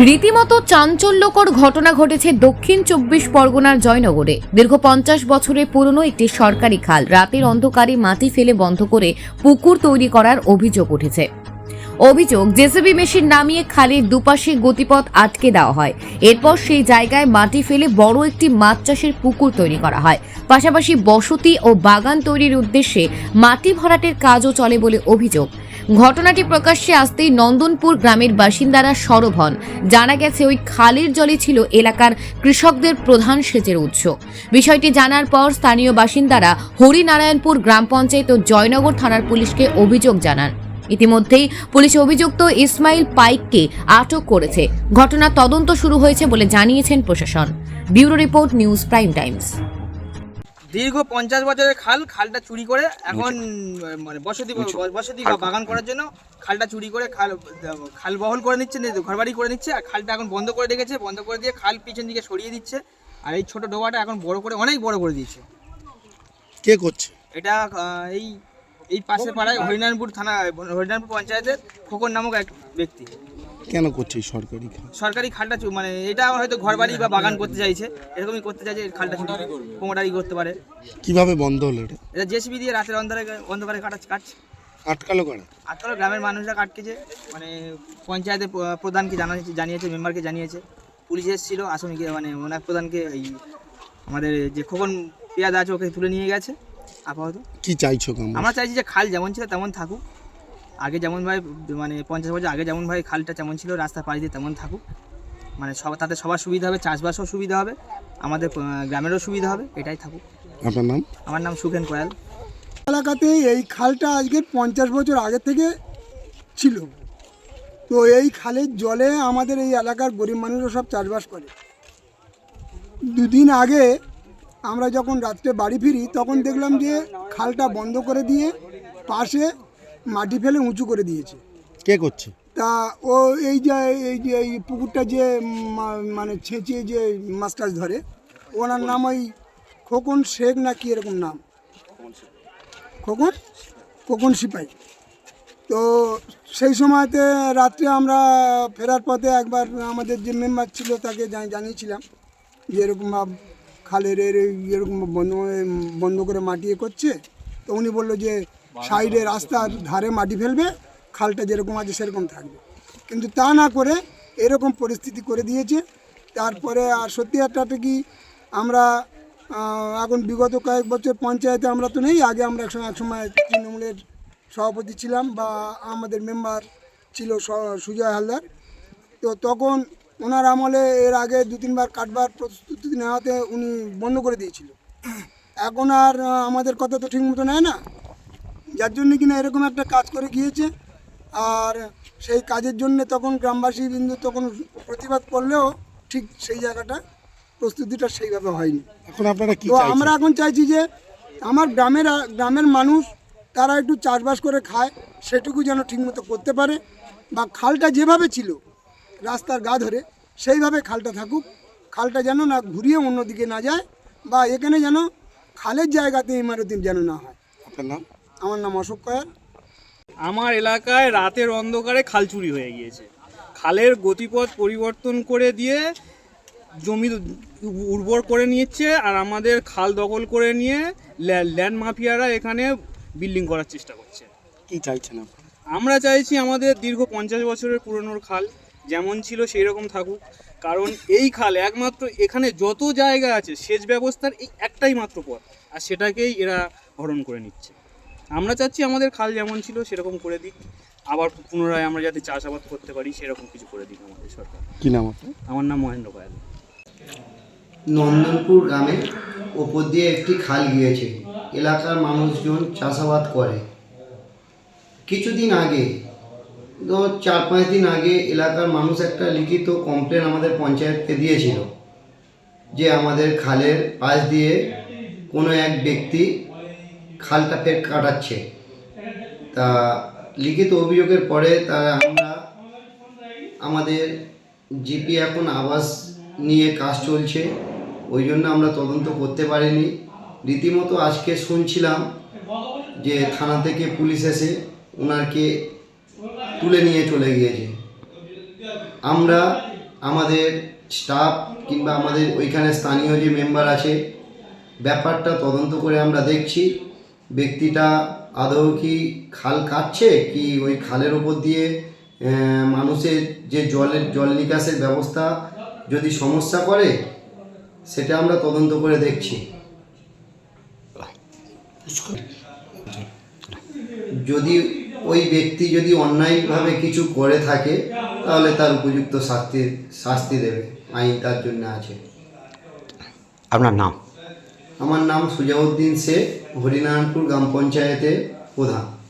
রীতিমতো চাঞ্চল্যকর ঘটনা ঘটেছে দক্ষিণ চব্বিশ পরগনার জয়নগরে। দীর্ঘ পঞ্চাশ বছরের পুরনো একটি সরকারি খাল রাতের অন্ধকারে মাটি ফেলে বন্ধ করে পুকুর তৈরি করার অভিযোগ উঠেছে। অভিযোগ, জেসিবি মেশিন নামিয়ে খালের দুপাশে গতিপথ আটকে দেওয়া হয়। এরপর সেই জায়গায় মাটি ফেলে বড় একটি মাছ চাষের পুকুর তৈরি করা হয়। পাশাপাশি বসতি ও বাগান তৈরির উদ্দেশ্যে মাটি ভরাটের কাজও চলে বলে অভিযোগ। ঘটনাটি প্রকাশ্যে আসতেই নন্দনপুর গ্রামের বাসিন্দারা সরব হন। জানা গেছে, ওই খালের জলে ছিল এলাকার কৃষকদের প্রধান সেচের উৎস। বিষয়টি জানার পর স্থানীয় বাসিন্দারা হরিনারায়ণপুর গ্রাম পঞ্চায়েত ও জয়নগর থানার পুলিশকে অভিযোগ জানান। ইতিমধ্যেই পুলিশ অভিযুক্ত ইসমাইল পাইককে আটক করেছে। ঘটনার তদন্ত শুরু হয়েছে বলে জানিয়েছেন প্রশাসন। Bureau report news prime times. দীর্ঘ পঞ্চাশ বছরের খাল খালটা চুরি করে এখন মানে বসতি বসতি বা বাগান করার জন্য খালটা চুরি করে খাল খাল বহল করে নিচ্ছে ঘরবাড়ি করে নিচ্ছে আর খালটা এখন বন্ধ করে রেখেছে বন্ধ করে দিয়ে খাল পিছন দিকে সরিয়ে দিচ্ছে আর এই ছোট ডোবাটা এখন বড় করে অনেক বড় করে দিয়েছে। কে করছে? এটা এই এই পাশে পাড়ায় হরিনারায়ণপুর থানা হরিনারায়ণপুর পঞ্চায়েতের খোকন নামক এক ব্যক্তি। কেন করছে এই সরকারি খাল? সরকারি খালটা চু- মানে এটা হয়তো ঘরবাড়ি বা বাগান করতে চাইছে। এরকমই করতে চাইছে এই খালটা কোমোটারি করতে পারে। কীভাবে বন্ধ হলো এটা? এটা জেসিবি দিয়ে রাতের অন্ধকারে অন্ধকারে কাটাচ্ছে কাটছে। আটকালো কারা আজকাল গ্রামের মানুষরা কাটকেছে। মানে পঞ্চায়েতের প্র- প্রধানকে জানিয়েছে জানিয়েছে মেম্বারকে জানিয়েছে। পুলিশ এসেছিল আসামিকে মানে ওনার প্রধানকে এই আমাদের যে খোকন পেয়াদা আছে ওকে তুলে নিয়ে গেছে আপাতত। কি চাইছো কাম আমরা চাইছি যে খাল যেমন ছিল তেমন থাকুক। আগে যেমন ভাই মানে পঞ্চাশ বছর আগে যেমন ভাই খালটা যেমন ছিল রাস্তা পাড়ি দিয়ে তেমন থাকুক। মানে সব তাতে সবার সুবিধা হবে চাষবাসও সুবিধা হবে আমাদের গ্রামেরও সুবিধা হবে এটাই থাকুক। আপনার নাম? আমার নাম সুখেন কয়াল। এলাকাতে এই খালটা আজকে পঞ্চাশ বছর আগে থেকে ছিল। তো এই খালের জলে আমাদের এই এলাকার গরিব মানুষরা সব চাষবাস করে। দুদিন আগে আমরা যখন রাত্রে বাড়ি ফিরি তখন দেখলাম যে খালটা বন্ধ করে দিয়ে পাশে মাটি ফেলে উঁচু করে দিয়েছে। কে করছে? তা ও এই যে এই যে এই পুকুরটা যে মানে ছেঁচিয়ে যে মাছ টাছ ধরে ওনার নাম ওই খোকন শেখ না কি এরকম নাম? খোকন খোকন? সিপাই তো সেই সময়তে রাত্রে আমরা ফেরার পথে একবার আমাদের যে মেম্বার ছিল তাকে জানিয়েছিলাম যে এরকম খালের এরকম বন্ধ বন্ধ করে মাটি এ করছে। তো উনি বলল যে সাইডে রাস্তার ধারে মাটি ফেলবে খালটা যেরকম আছে সেরকম থাকবে। কিন্তু তা না করে এরকম পরিস্থিতি করে দিয়েছে। তারপরে আর সত্যি একটা কি আমরা এখন বিগত কয়েক বছর পঞ্চায়েতে আমরা তো নেই আগে আমরা একসময় একসময় তৃণমূলের সভাপতি ছিলাম বা আমাদের মেম্বার ছিল সুজয় হালদার। তো তখন ওনার আমলে এর আগে দু তিনবার কাটবার প্রস্তুতি নেওয়াতে উনি বন্ধ করে দিয়েছিল। এখন আর আমাদের কথা তো ঠিক মতো নেয় না। যার জন্য কিনা এরকম একটা কাজ করে গিয়েছে। আর সেই কাজের জন্য তখন গ্রামবাসী বিন্দু তখন প্রতিবাদ করলেও ঠিক সেই জায়গাটা প্রস্তুতিটা সেইভাবে হয়নি। এখন আপনারা কি তো আমরা এখন চাইছি যে আমার গ্রামের গ্রামের মানুষ তারা একটু চাষবাস করে খায় সেটুকু যেন ঠিকমতো করতে পারে বা খালটা যেভাবে ছিল রাস্তার গা ধরে সেইভাবে খালটা থাকুক খালটা যেন না ঘুরিয়ে অন্যদিকে না যায় বা এখানে যেন খালের জায়গাতে ইমারতি যেন না হয়। আপনার নাম? আমার নাম অশোক কয়াল। আমার এলাকায় রাতের অন্ধকারে খাল চুরি হয়ে গিয়েছে। খালের গতিপথ পরিবর্তন করে দিয়ে জমি উর্বর করে নিচ্ছে আর আমাদের খাল দখল করে নিয়ে ল্যা- ল্যান্ড মাফিয়ারা এখানে বিল্ডিং করার চেষ্টা করছে। কি চাইছেন আমরা চাইছি আমাদের দীর্ঘ পঞ্চাশ বছরের পুরনোর খাল যেমন ছিল সেই রকম থাকুক। কারণ এই খাল একমাত্র এখানে যত জায়গা আছে সেচ ব্যবস্থার এই একটাই মাত্র পথ। আর সেটাকেই এরা হরণ করে নিচ্ছে। আমরা চাচ্ছি আমাদের খাল যেমন ছিল সেরকম করে দিক। আবার পুনরায় আমরা যাতে চাষাবাদ করতে পারি সেরকম কিছু করে দিক আমাদের সরকার। কি নাম আপনার? আমার নাম মহেন্দ্র পায়াল। নন্দনপুর গ্রামে ওপর দিয়ে একটি খাল গিয়েছে। এলাকার মানুষজন চাষাবাদ করে। কিছুদিন আগে তো চার পাঁচ দিন আগে এলাকার মানুষ একটা লিখিত কমপ্লেন আমাদের পঞ্চায়েতকে দিয়েছিল যে আমাদের খালের পাশ দিয়ে কোনো এক ব্যক্তি খালটা ফের কাটাচ্ছে। তা লিখিত অভিযোগের পরে তা আমরা আমাদের জিপি এখন আবাস নিয়ে কাজ চলছে। ওই জন্য আমরা তদন্ত করতে পারিনি। রীতিমতো আজকে শুনছিলাম যে থানা থেকে পুলিশ এসে ওনারকে তুলে নিয়ে চলে গিয়েছে। আমরা আমাদের স্টাফ কিংবা আমাদের ওইখানে স্থানীয় যে মেম্বার আছে, ব্যাপারটা তদন্ত করে আমরা দেখছি। ব্যক্তিটা আদৌ কি খাল কাটছে? কি ওই খালের ওপর দিয়ে মানুষের যে জলের, জল নিকাশের ব্যবস্থা যদি সমস্যা করে, সেটা আমরা তদন্ত করে দেখছি। যদি ওই ব্যক্তি যদি অন্যায়ভাবে কিছু করে থাকে, তাহলে তার উপযুক্ত শাস্তি শাস্তি দেবে, আইন তার জন্য আছে। আপনার নাম? আমার নাম সুজাউদ্দিন শেখ হরিনারায়ণপুর গ্রাম পঞ্চায়েতের প্রধান।